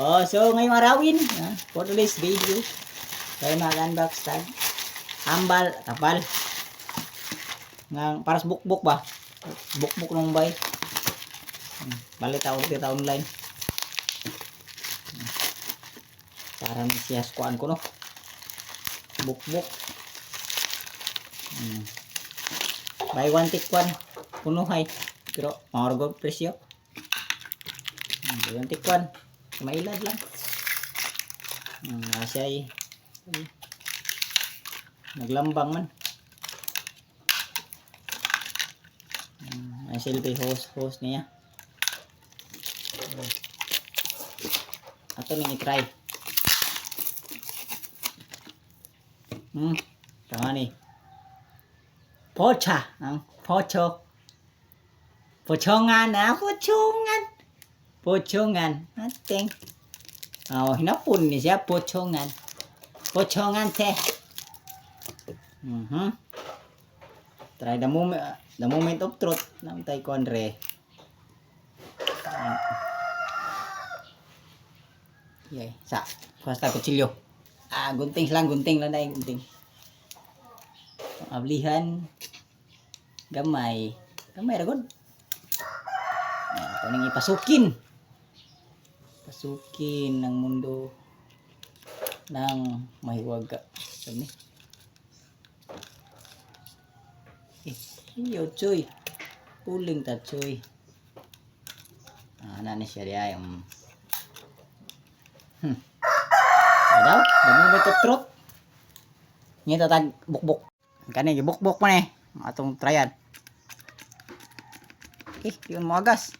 Oh, so ngayong arawin, ah, for today's video, tayo mag-unbox tag. Hambal, kapal. Nga, para sa bukbuk ba? Bukbuk nung bay. Hmm, Balik ako dito online. Para na siya skuan ko no. Bukbuk. Hmm. Buy one take one. Punuhay. Pero, maharagod presyo. Hmm, buy one take one. Mailad lang. Hmm, ay. Naglambang man. Hmm, ang silbi hose hose niya. Hmm. Ato nang i-try. Hmm, tama ni. Pocha, ang pocho. Pochongan, ah, pochongan. Pochongan. Ating. Oh, hinapon ni siya, pochongan. Pochongan te. Mhm. Try the moment, the moment of truth ng taekwondo. Yay, sa. Basta kutsilyo. Ah, gunting lang, gunting lang dahil gunting. Ablihan. Gamay. Gamay ra gud. Yan, ito nang ipasukin. Pasukin ng mundo ng mahiwaga. Sabi. Eh, iyo, choy. Puling ta, choy. Ah, ano ni siya diya yung... Hmm. Ano? Damo ba trot? Ngayon tatag bukbuk. Kani, gibukbuk mo ni. Atong tryan. Eh, yun mo agas.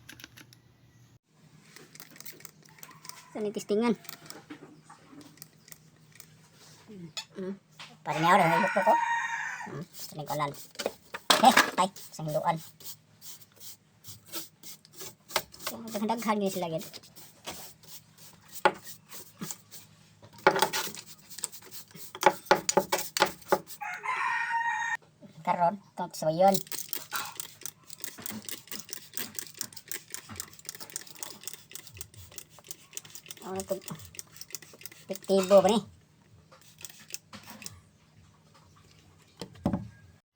Sa ni testingan. Hmm. Pare niya ora may ko. Hmm. Sa ni kalan. Eh, tay, sa hiluan. So, daghan niya sila gid. Karon, itong sabayon. Ito? Epektibo ba ni?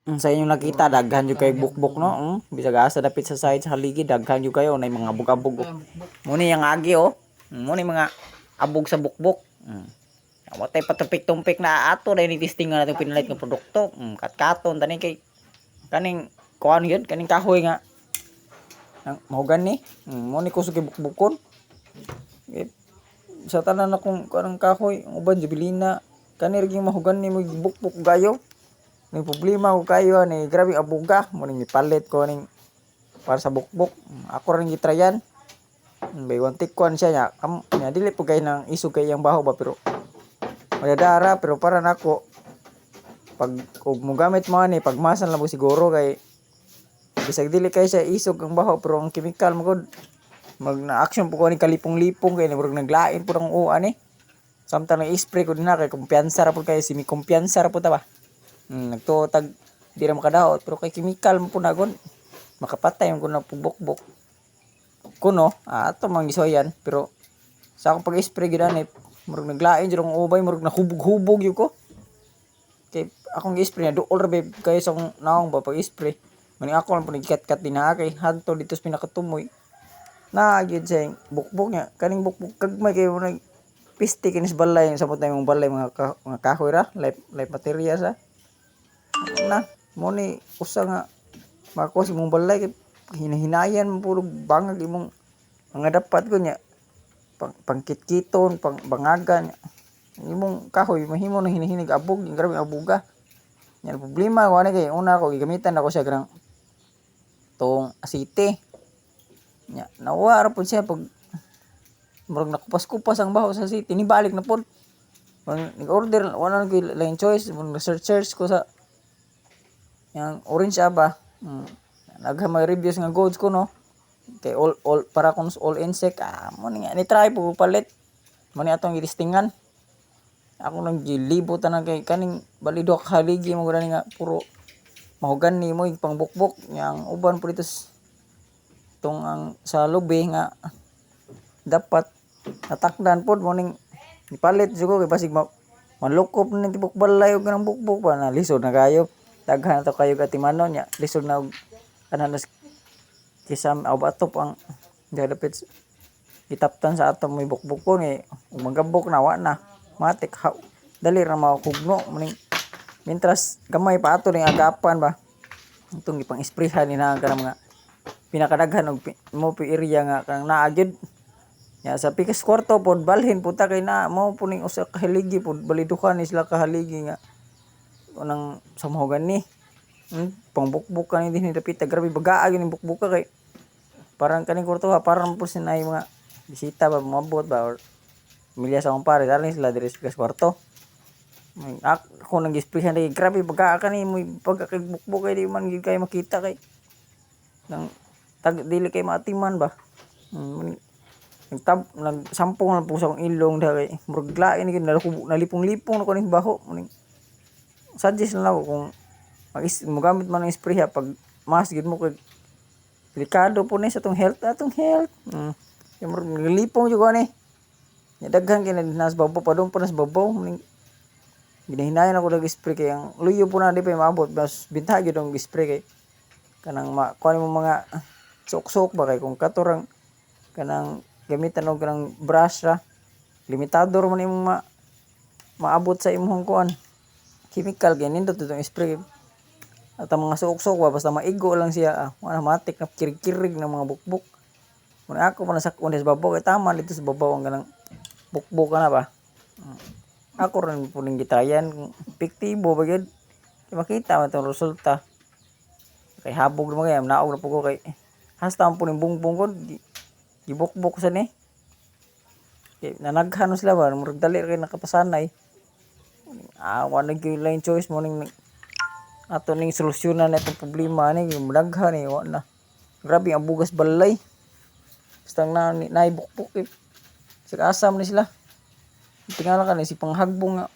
Mm, sa inyong nakita, daghan yung kay bukbuk, no? Mm, bisa asa dapit sa side sa haligi, daghan yung kayo, na mga abog-abog. Muna yung agi, oh. Mm, Muna yung mga abog sa bukbuk. Mm. Watay patumpik-tumpik na ato, na initisting nga natin pinalit ng produkto. Mm, katkaton, tani kay, kaning, kuhan yun, kaning kahoy nga. Mahugan ni, mm, muna ko sa bukbukon. Eh, sa tanan akong kanang kahoy, ang uban, jubilina, yung mahugan ni mo bukbuk gayo. May problema ko kayo ni grabe abuga mo ning ipalit ko ning para sa bukbok. Ako rin gitrayan. Bay one take siya nya. Am nya dili po kay nang isog kay yang baho ba pero madadara pero para nako pag ug mo gamit mo ni pagmasan lang mo siguro kay bisag dili kay siya isog ang baho pero ang chemical mo mag na action po ko ni kalipong-lipong kay murag naglain po ng uan ni. Samtang na-spray ko din na kay kumpiyansa ra po kay simi kumpiyansa ra po ta ba. Hmm, nagtutag di ra makadaot pero kay chemical mo po na gon makapatay mo na pubok-bok kuno ah, ato mang gisoyan pero sa akong pag-spray gid ani murag naglain jud ang ubay murag nahubog-hubog yun ko. Kay akong gi-spray na duol ra babe kay sa akong naong ba pag-spray. Mani ako lang po nagkat-kat din na kay hadto dito sa pinakatumoy na gyud sa bukbok niya. Kaning bukbok kagmay kay mo nag piste kinis balay sa mong mong balay mga, ka, mga kahoy ra life life materials ha na mo ni usa nga mako si mong balay hinahinayan puro bangag imong mga dapat ko niya. Pang pangkitkiton pang bangagan. Imong kahoy mahimo na hinihinig abog yung grabe abuga. Nya problema ko ani kay una ko gigamitan ako siya grang tong asite nya nawa ra pud siya pag murag nakupas-kupas ang baho sa asite ni balik na pud nag-order wala na ko lain choice murag search search ko sa yang orange aba. Mm. nagha may reviews nga goods ko no? Kay all all para kung all insect ah mo nga ni try po palit. Mo ni atong ilistingan. Ako nang gilibot na kay kaning balido ka haligi mo gani nga puro mahugan ni mo yung pangbukbok yang uban po dito s- tong ang sa lobby nga dapat natakdan pod mo ning ipalit siguro kay basig ma manlukop ni tibok balay og kanang bukbok pa na lisod na kayo daghan na to kayo katimanon nya lisod na og ana nas kisam aw batop ang dadapit itaptan sa atom may bukbok ko ni ug magabok na wa na matik ha, dali ra makugno muning Mintras gamay pa ato ning agapan ba. Itong ipang isprehan ni na mga pinakadaghan og mo pi area nga kanang naa gyud. Ya sa pikas kwarto pod balhin puta kay na mo po ning usa ka haligi pod balidukan ni sila ka haligi nga unang samuhogan ni. Hmm, pangbukbuk ka ni din dapit grabe bagaa gyud ning bukbuk ka kay parang kaning kwarto ha parang po sinay mga bisita ba mabot ba or milya sa akong dali sila diri sa pikas kwarto. Ako nang gisprihan dahil grabe pagka ka ni mo pagkakagbukbok kay di man gid kayo makita kay nang tag dili kay maatiman ba? Hmm, nagtab nagsampong lang po sa akong ilong da kay murag lain gid nalipong-lipong na ko ning baho muning suggest na ako kung mag mogamit man ng spray ha pag mas gid mo kay delikado po ni sa tong health atong health. Hmm. yung murag nalipong jud ko ni daghan kay nas babaw pa doon pa nas babaw muning Ginahinayan ako nag-spray kay ang luyo po na di pa maabot mas bintag yun ang spray kay kanang ma kuan mo mga sok-sok ba kay kung katurang kanang gamitan og kanang brush ra. Limitado man imong ma maabot sa imong kuan. Chemical kay nindot itong spray. At ang mga sok-sok ba basta maigo lang siya ah, wala matik na kirig-kirig ng mga bukbuk. Muna ako kundi sa babaw kay tama dito sa babaw ang kanang bukbuk ka na ba? Ako rin po ning gitrayan kung epektibo ba gyud Kay makita man itong resulta. Kay habog naman kaya naog na po ko kay hasta po ning bungbong ko gi- gibukbok sa ni. Kay nanaghan na sila ba? Murag dali kay nakapasanay. Awa na gyud lang choice. Mo ning ato ning solusyonan na itong problema ni. Mudaghan ni wa na. Grabe ang bugas balay. Basta na naibukbok eh. sa asam ni sila. Tingala ka na si panghagbong nga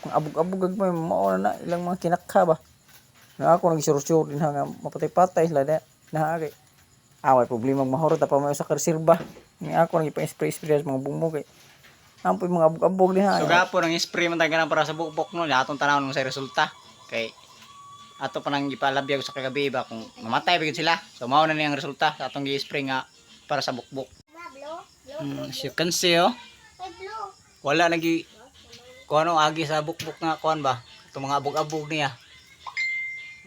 ang abog-abog agmay mao na ilang mga kinakha ba? Nga ako nagisurusur din nga mapatay-patay sila na naagi away problema mahoro ta pa may usa ka reserba nga ako nang ipa-spray spray sa mga bumbo kay ampoy mga abog-abog din ha So gapo nang spray man tayo para sa bukbok no, atong tanaw mo sa resulta. Kay ato pa nang ipalabyag sa kagabi ba kung mamatay bigid sila. So mao na niyang resulta sa atong gi-spray nga para sa bukbok. Mm, as you can see oh. Wala lagi kung ano agi sa bukbok nga kuan ba. Itong mga abog-abog niya.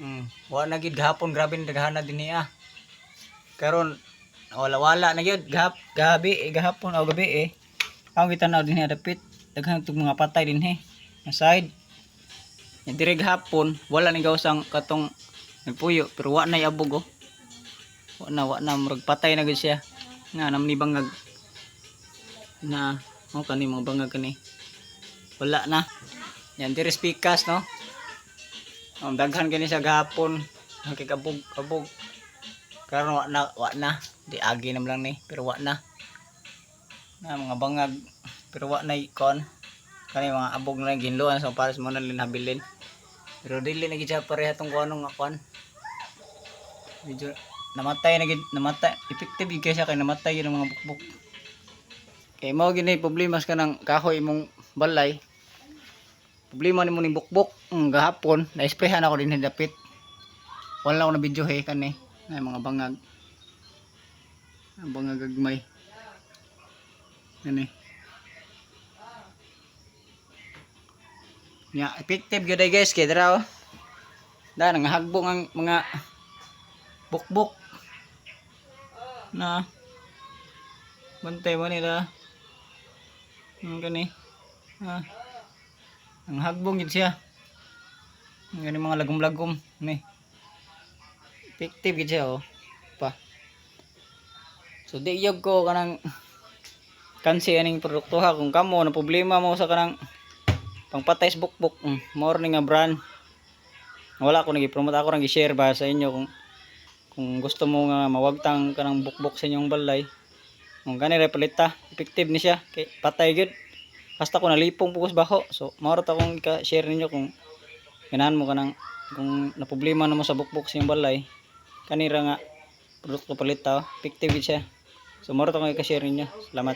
Mm, wala na gid gahapon grabe ni daghana din niya. Karon wala wala na gyud gahap gabi eh, gahapon o gabi eh. Ang kita na din dapit daghan itong mga patay din he. Nga side. Yung dire gahapon wala ni gawsang katong nagpuyo pero wa na abog oh. Wa na wa na murag patay na gud siya. Nga nam ni bangag na oh kani mga bangag kani. Wala na. Yan dire spikas no. Ang daghan kani sa gahapon. Nakikabog abog. Karon wa na wa na. Di agi nam lang ni pero wa na. Na mga bangag pero wa na ikon. Kani mga abog na ginluan sa pares mo na linhabilin. Pero dili na gid pareha tong kuno nga kon. Medyo namatay na gid namatay effective gid siya kay namatay yun ang mga bukbok. Kay mao gid na problema sa kanang kahoy imong balay. Problema nimo ning bukbok mm, gahapon na-sprayhan ako din dapit. Wala ako na video he kani ay mga bangag. Ang bangag gagmay. Ani. Nya effective gyud guys kay dira oh. Da nangahagbong ang mga bukbok na bantay mo nila ang kani ah ang hagbong gid siya ang gani mga lagom-lagom ni effective gid siya oh. Pa. So di yog ko kanang kansi aning produkto ha. Kung kamo na problema mo sa kanang pangpatay sa bukbok mm, morning nga brand wala ko nag-promote ako nang i-share ba sa inyo kung kung gusto mo nga mawagtang kanang bukbok sa inyong balay. Kung gani repalita effective ni siya. Kay patay gud basta ko nalipong pugos baho. So maurot akong i-share ninyo kung ganahan mo kanang kung na problema na mo sa bukbok sa inyong balay kanira nga produkto palita oh. effective siya. So maurot akong i-share ninyo salamat